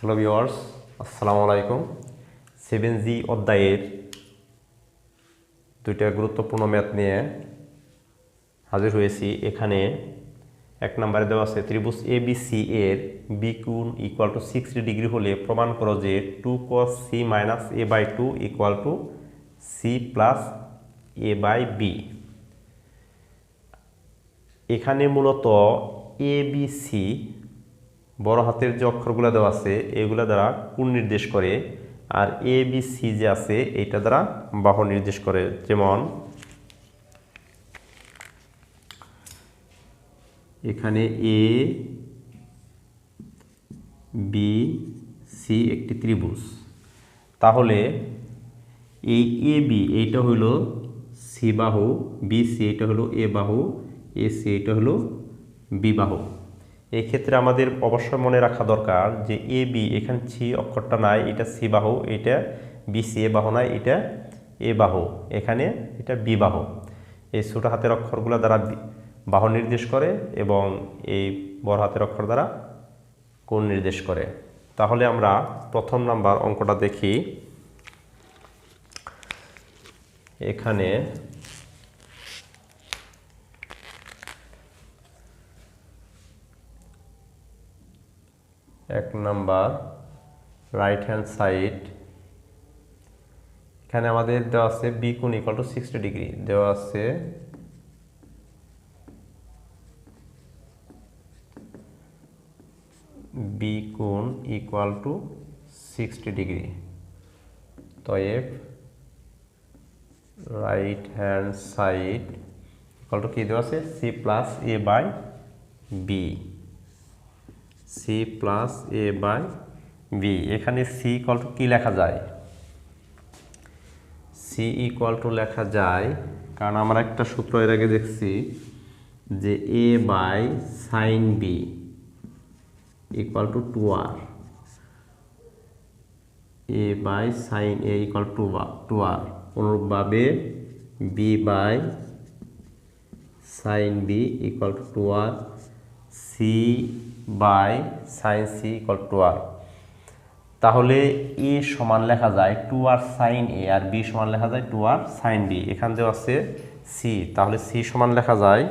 Hello viewers আসসালামু আলাইকুম seven জি অধ্যায়ের দুইটা গুরুত্বপূর্ণ ম্যাথ নিয়ে হাজির হয়েছি। এখানে এক নম্বরে দেওয়া আছে, ত্রিভুজ এ বি সি এর বি কুন ইকুয়াল টু সিক্সটি ডিগ্রি হলে প্রমাণ করো যে two cos C minus A by two equal to C plus A by B এখানে মূলত এ বি সি বড় হাতের যে অক্ষরগুলো দেওয়া আছে, এগুলো দ্বারা কোণ নির্দেশ করে, আর এ বি সি যে আছে, এইটা দ্বারা বাহু নির্দেশ করে। যেমন, এখানে এ বি সি একটি ত্রিভুজ। তাহলে এই এ বি এইটা হলো সি বাহু বি সি এটা হলো এ বাহু এ সি এটা হলো বি বাহু। এই ক্ষেত্রে আমাদের অবশ্যই মনে রাখা দরকার যে এ, বি, এখানে সি অক্ষরটা নাই, এটা সি বাহু, এটা বি, সি, এ বাহু নাই, এটা এ বাহু। এখানে এটা বি বাহু। এই ছোট হাতের অক্ষরগুলো দ্বারা বাহু নির্দেশ করে এবং এই বড় হাতের অক্ষর দ্বারা কোণ নির্দেশ করে। তাহলে আমরা প্রথম নাম্বার অঙ্কটা দেখি। এখানে এক নাম্বার রাইট হ্যান্ড সাইড এখানে আমাদের দেওয়া আছে বি কোণ ইকুয়াল টু সিক্সটি ডিগ্রি দেওয়া আছে বি কোণ equal to sixty degree তয়েব right hand side equal to কী দেওয়া আছে? C plus A by B C plus A by B এখানে সি ইকুয়াল টু কী লেখা যায়? সি ইকুয়াল টু লেখা যায়, কারণ আমরা একটা সূত্র এর আগে দেখছি যে A by sine B equal to two R A by sine A equal to two R অনুরূপভাবে B by sine B equal to two R C by sine C equal to R তাহলে A সমান লেখা যায় two R sine A আর B সমান লেখা যায় two R sign B এখান থেকে আছে সি তাহলে সি সমান লেখা যায়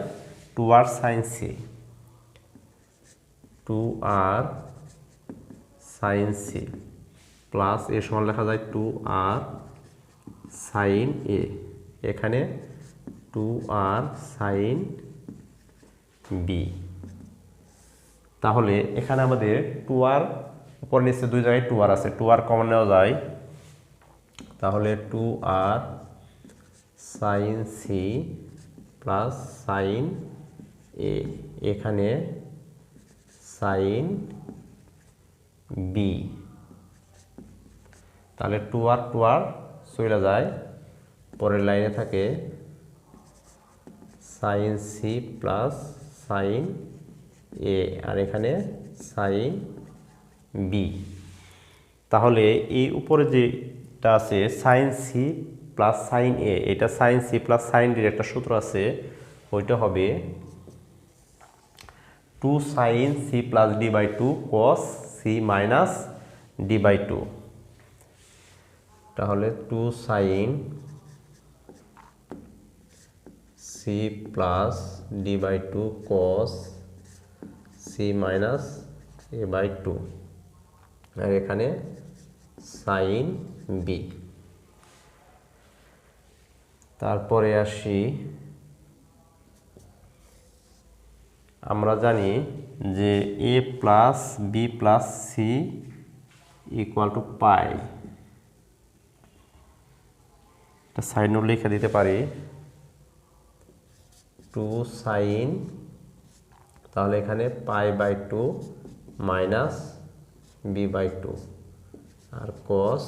two R sine C two R sine C plus A সমান লেখা যায় টু আর সাইন এ এখানে টু আর সাইন বি তাহলে এখানে আমাদের টু আর উপর নিচে দুই জায়গায় টু আর আছে। টু আর কমন নেওয়া যায়। তাহলে two R sine C plus sine A এখানে সাইন বি তাহলে টু আর টু আর চলে যায়। পরের লাইনে থাকে sine C plus sine A আর এখানে সাইন বি। তাহলে এই উপরে যেটা আছে, sine C plus sine A, এটা সাইন সি প্লাস সাইন ডির একটা সূত্র আছে, ওইটা হবে two sine C plus D by two cos C minus D by two. তাহলে two sine C plus D by two cos C minus A by two আর এখানে sine B তারপরে আসি, আমরা জানি যে A plus B plus C equal to pi sine লিখে দিতে পারি। টু সাইন তাহলে এখানে pi by two minus B by two R cos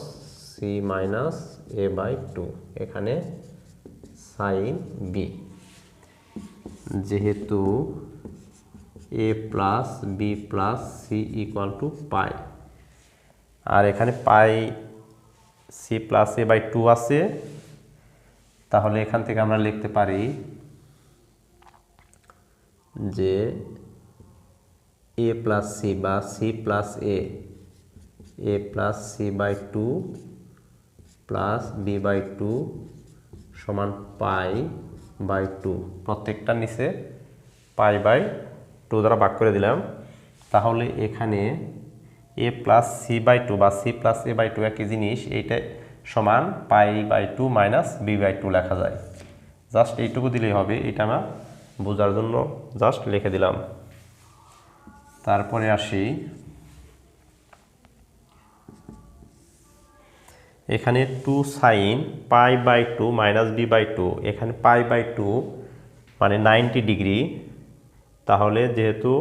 C minus A by two. এখানে সাইন বি যেহেতু A plus B plus C equal to pi. আর এখানে pi C plus A by two আছে। তাহলে এখান থেকে আমরা লিখতে পারি যে এ প্লাস সি বা C plus A A plus C by two plus B by two সমান পাই বাই টু প্রত্যেকটার নিচে পাই বাই টু দ্বারা ভাগ করে দিলাম। তাহলে এখানে A plus C by two বা C plus A by two একই জিনিস, এইটা সমান pi by two minus B by two লেখা যায়। জাস্ট এইটুকু দিলেই হবে, এটা আমরা বোঝার জন্য জাস্ট লিখে দিলাম। তারপরে আসি। এখানে two sine pi by two minus B by two, এখানে পাই বাই টু মানে নাইনটি ডিগ্রি। তাহলে যেহেতু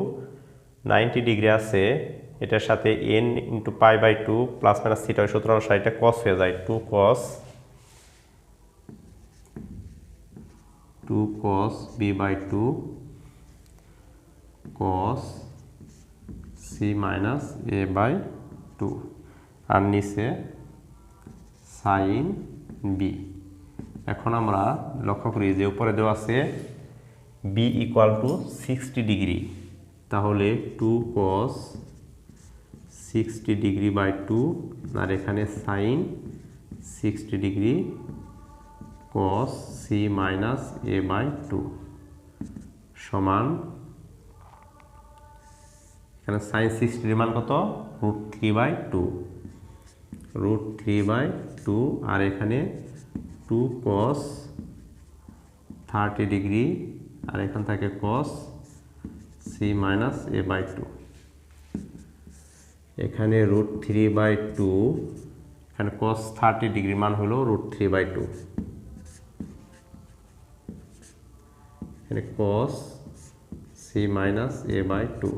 নাইনটি ডিগ্রি আছে, এটার সাথে N into pi by two plus minus theta সূত্র এটা কস হয়ে যায় two cos two cos B by two cos C minus A by two আর নিচে সাইন বি এখন আমরা লক্ষ্য করি যে উপরে দেওয়া আছে B equal to sixty degree তাহলে two cos sixty degree by two আর এখানে sine sixty degree cos C minus A by two সমান এখানে সাইন সিক্সটির মান কত? Root three by two root three by two আর এখানে টু কস থার্টি ডিগ্রি আর এখান থেকে cos C minus A by two এখানে রুট থ্রি বাই টু এখানে কস থার্টি ডিগ্রি মান হলো রুট থ্রি বাই টু এখানে cos C minus A by two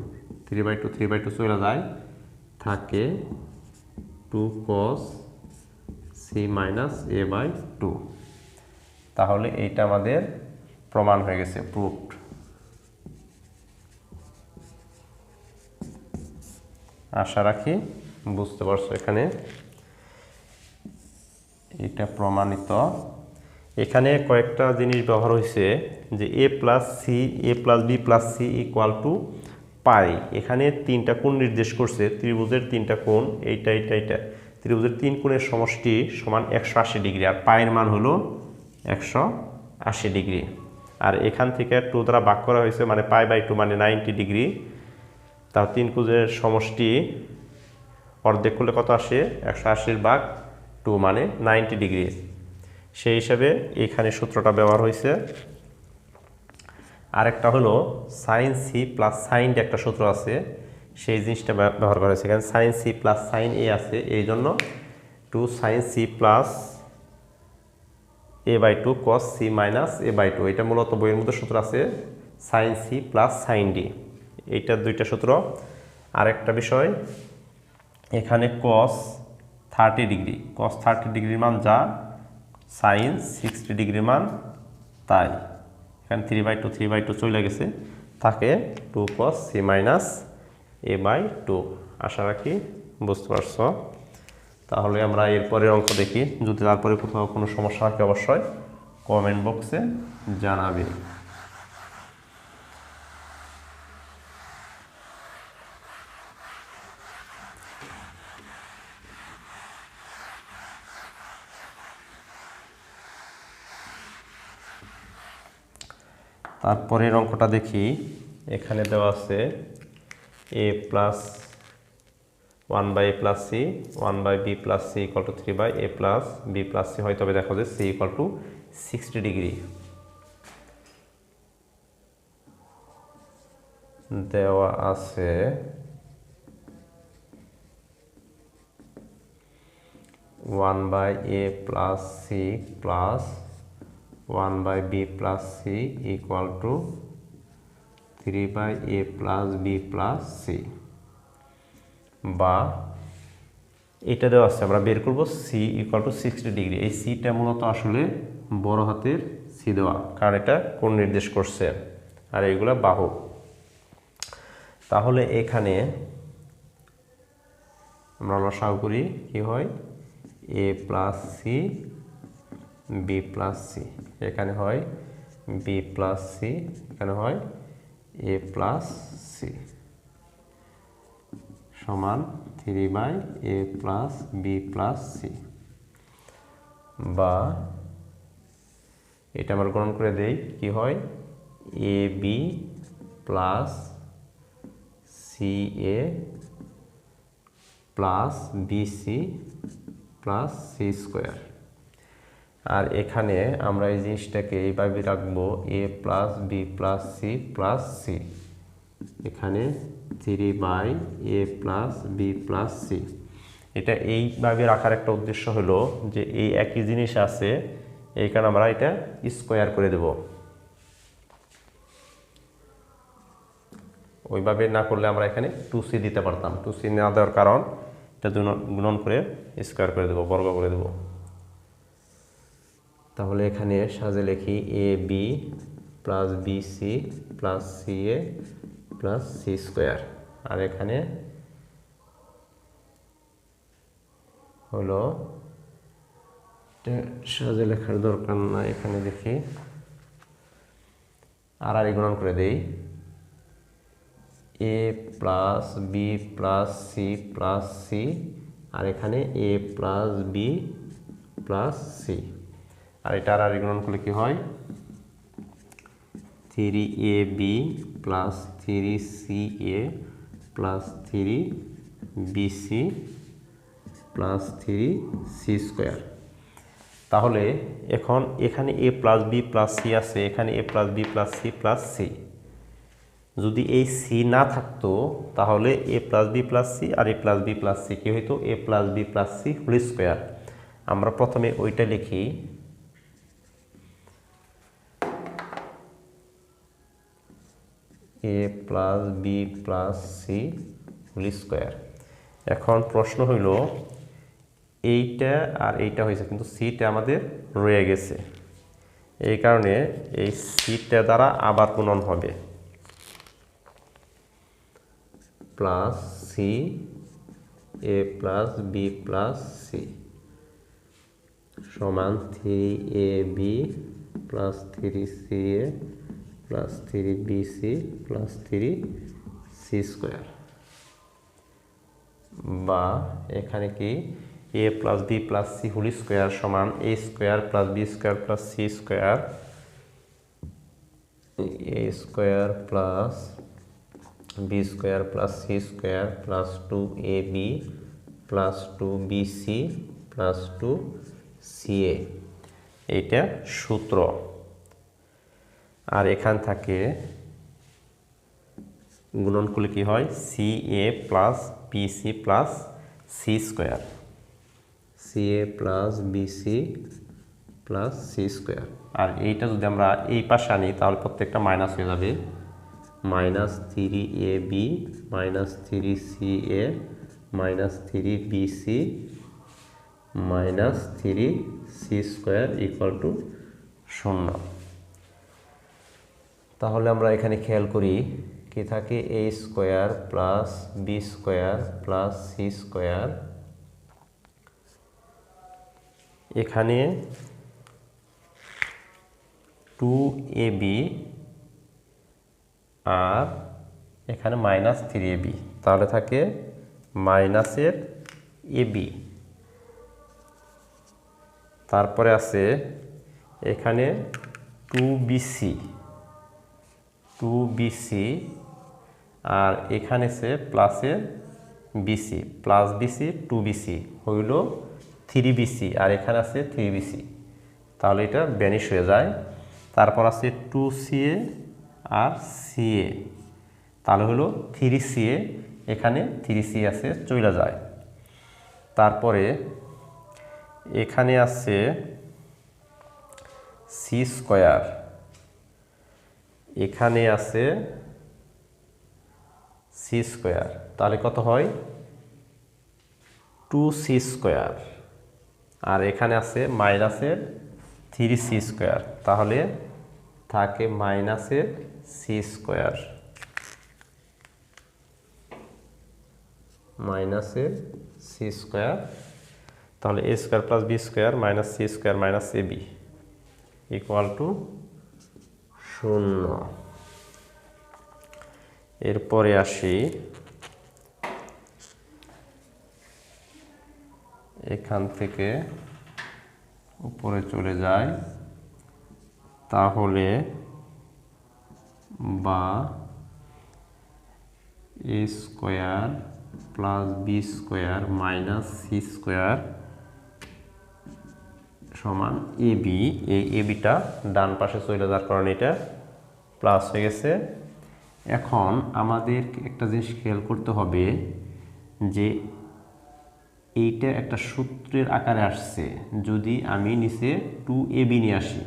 three by two three by two চলে যায়। থাকে two cos C minus A by two তাহলে এইটা আমাদের প্রমাণ হয়ে গেছে প্রুফড আশা রাখি বুঝতে পারছ এখানে। এটা প্রমাণিত। এখানে কয়েকটা জিনিস ব্যবহার হয়েছে যে A plus C A plus B plus C equal to pi. এখানে তিনটা কোণ নির্দেশ করছে। ত্রিভুজের তিনটা কোণ, এইটা এইটা এইটা। ত্রিভুজের তিন কোণের সমষ্টি সমান একশো আশি ডিগ্রি আর পায়ের মান হলো একশো আশি ডিগ্রি। আর এখান থেকে টু দ্বারা ভাগ করা হয়েছে মানে পাই বাই টু মানে নাইনটি ডিগ্রি। তার তিন কুজের সমষ্টি অর্ধেক করলে কত আসে? একশো আশির ভাগ টু মানে নাইনটি ডিগ্রি। সেই হিসাবে এখানে সূত্রটা ব্যবহার হয়েছে আরেকটা হলো সাইন সি প্লাস সাইন একটা সূত্র আছে, সেই জিনিসটা ব্যবহার করা হয়েছে। এখানে sine C plus sine A আছে, এই জন্য two sine C plus A by two cos C minus A by two, এটা মূলত বইয়ের মধ্যে সূত্র আছে, sine C plus sine D. এইটা দুইটা সূত্র। আরেকটা বিষয়, এখানে cos thirty degree, cos thirty ডিগ্রির মান যা, সাইন সিক্সটি ডিগ্রির মান তাই। এখানে three by two three by two চলে গেছে। থাকে two cos C minus A by two আশা রাখি বুঝতে পারছ। তাহলে আমরা এরপরের অঙ্ক দেখি। যদি তারপরে কোথাও কোনো সমস্যা থাকে অবশ্যই কমেন্ট বক্সে জানাবে। তারপরের অঙ্কটা দেখি। এখানে দেওয়া আছে A plus one by A plus C one by B plus C equal to three by A plus B plus C হয়, তবে দেখা যায় C equal to sixty degree দেওয়া আছে one by A plus C plus one by B plus C equal to three by A plus B plus C. বা এটা দেওয়া আছে, আমরা বের করব C equal to sixty degree. এই সিটা মূলত আসলে বড় হাতের সি দেওয়া, কারণ এটা কোন নির্দেশ করছে, আর এইগুলা বাহু। তাহলে এখানে আমরা লসাগু করি, কি হয়? A plus C B plus C এখানে হয় বি প্লাস সি এখানে হয় এ প্লাস সি সমান three by A plus B plus C বা এটা আমরা গ্রহণ করে দেই, কি হয়? A B plus C A plus BC plus C square আর এখানে আমরা এই জিনিসটাকে এইভাবে রাখব A plus B plus C plus C এখানে three by A plus B plus C এটা এইভাবে রাখার একটা উদ্দেশ্য হলো যে এই একই জিনিস আছে এই কারণে আমরা এটা স্কোয়ার করে দেব। ওইভাবে না করলে আমরা এখানে টু সি দিতে পারতাম। টু সি না দেওয়ার কারণ এটা গুণন করে স্কোয়ার করে দেবো, বর্গ করে দেবো। তাহলে এখানে সাজে লিখি A B plus B C plus C A plus C square আর এখানে হলো সাজে লেখার দরকার না এখানে দেখি। আর আর গুণন করে দেই। A plus B plus C plus C আর এখানে A plus B plus C আর এটা আর গুণন করলে কি হয়? Three A B plus three C A plus three B C plus three C square তাহলে এখন এখানে A plus B plus C আছে, এখানে A plus B plus C plus C যদি এই সি না থাকতো, তাহলে A plus B plus C R A plus B plus C কি হইতো? A plus B plus C whole square আমরা প্রথমে ওইটা লিখি। A plus B plus C whole square এখন প্রশ্ন হইল, এইটা আর এইটা হয়েছে কিন্তু সিটা আমাদের রয়ে গেছে। এই কারণে এই সিটটা দ্বারা আবার গুণন হবে। Plus C A plus B plus C সমান three A B plus three C A plus three B C plus three C square বা এখানে কি A plus B plus C whole square সমান A square plus B square plus C square A square plus B square plus C square plus two A B plus two B C plus two C A এইটা সূত্র। আর এখান থেকে গুণন করলে কি হয়? C A plus B C plus C square C A plus B C plus C square আর এইটা যদি আমরা এই পাশে আনি, তাহলে প্রত্যেকটা মাইনাস হয়ে যাবে। Minus three A B minus three C A minus three B C minus three C square equal to শূন্য। তাহলে আমরা এখানে খেয়াল করি কি থাকে A square plus B square plus C square এখানে টু এ বি আর এখানে মাইনাস থ্রি এ বি তাহলে থাকে মাইনাসের এ বি তারপরে আছে এখানে টু বিসি টু বিসি আর এখানে সে প্লাসের BC plus BC two BC হইল থ্রি বিসি আর এখানে আছে থ্রি বিসি তাহলে এটা ব্যানিশ হয়ে যায়। তারপর আছে টু সিএ আর সিএ তাহলে হলো থ্রি সিএ এখানে থ্রি সি আছে চলে যায়। তারপরে এখানে আছে সি স্কোয়ার এখানে আছে সি স্কোয়ার তাহলে কত হয়? টু সি স্কোয়ার আর এখানে আছে মাইনাসের থ্রি সি স্কোয়ার তাহলে থাকে মাইনাসের সি স্কোয়ার মাইনাসের সি স্কোয়ার তাহলে A square plus B square minus C square minus A B equal to শূন্য। এরপরে আসি। এখান থেকে উপরে চলে যায় তাহলে বা A square plus B square minus C square সমান এ বি, এই এ বিটা ডান পাশে চলে যাওয়ার কারণে এটা প্লাস হয়ে গেছে। এখন আমাদের একটা জিনিস খেয়াল করতে হবে যে এইটা একটা সূত্রের আকারে আসছে। যদি আমি নিচে টু এ বি নিয়ে আসি,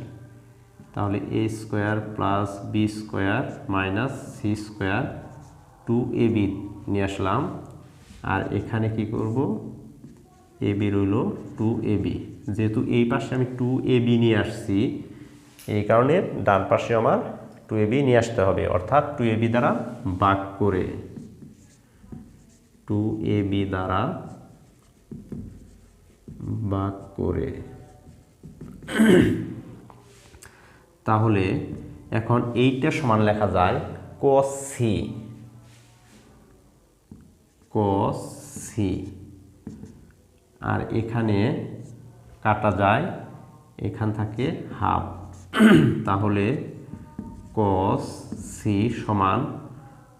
তাহলে A square plus B square minus C square two A B নিয়ে আসলাম। আর এখানে কি করব? এ বি রইল টু এ বি যেহেতু এই পাশে আমি টু এ বি নিয়ে আসছি, এই কারণে ডান পাশে আমার টু এ বি নিয়ে আসতে হবে, অর্থাৎ টু এ বি দ্বারা বাক করে টু এ বি দ্বারা বাক করে। তাহলে এখন এইটা সমান লেখা যায় cos সি cos সি আর এখানে কাটা যায়, এখান থাকে হাফ। তাহলে কস সি সমান,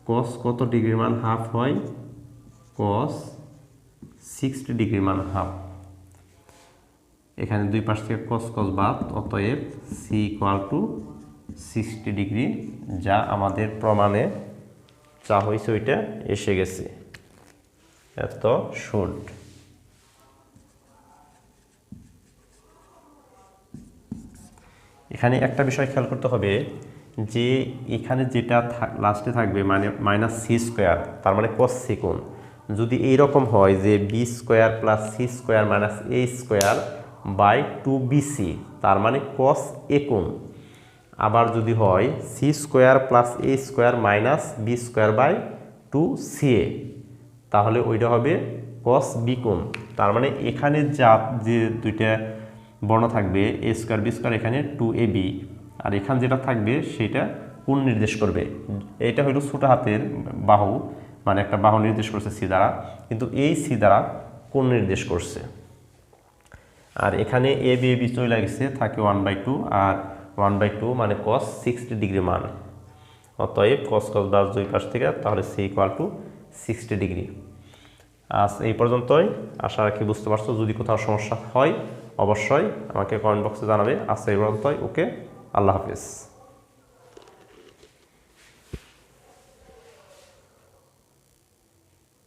cos কত ডিগ্রির মান হাফ হয়? কস সিক্সটি ডিগ্রির মান হাফ। এখানে দুই পাশ থেকে cos cos বাদ, অতএব C equal to sixty degree, যা আমাদের প্রমাণে চা হয়েছে ওইটা এসে গেছে। এত শুট এখানে একটা বিষয় খেয়াল করতে হবে যে এখানে যেটা লাস্টে থাকবে মানে মাইনাস সি স্কোয়ার তার মানে কস সিকুন যদি এই রকম হয় যে B square plus C square minus A square by two BC তার মানে কস একুন আবার যদি হয় C square plus A square minus B square by two C A তাহলে ওইটা হবে কস বিকুন তার মানে এখানে যা যে দুইটা বর্ণ থাকবে এ স্কোয়ার বি স্কোয়ার এখানে টু এ বি। আর এখানে যেটা থাকবে সেটা কোন নির্দেশ করবে? এটা হলো ছোটো হাতের বাহু মানে একটা বাহু নির্দেশ করছে সি দ্বারা। কিন্তু এই সি দ্বারা কোন নির্দেশ করছে? আর এখানে এ, বি এ, বি চলে গেছে, থাকে ওয়ান বাই টু। আর ওয়ান বাই টু মানে কস সিক্সটি ডিগ্রি মান। অতএব কস কস বাস দুই পাশ থেকে তাহলে C equal to sixty degree. আজ এই পর্যন্তই। আশা রাখি বুঝতে পারছ। যদি কোথাও সমস্যা হয় অবশ্যই আমাকে কমেন্ট বক্সে জানাবে। আজকে এই পর্যন্তই। ওকে আল্লাহ হাফিজ।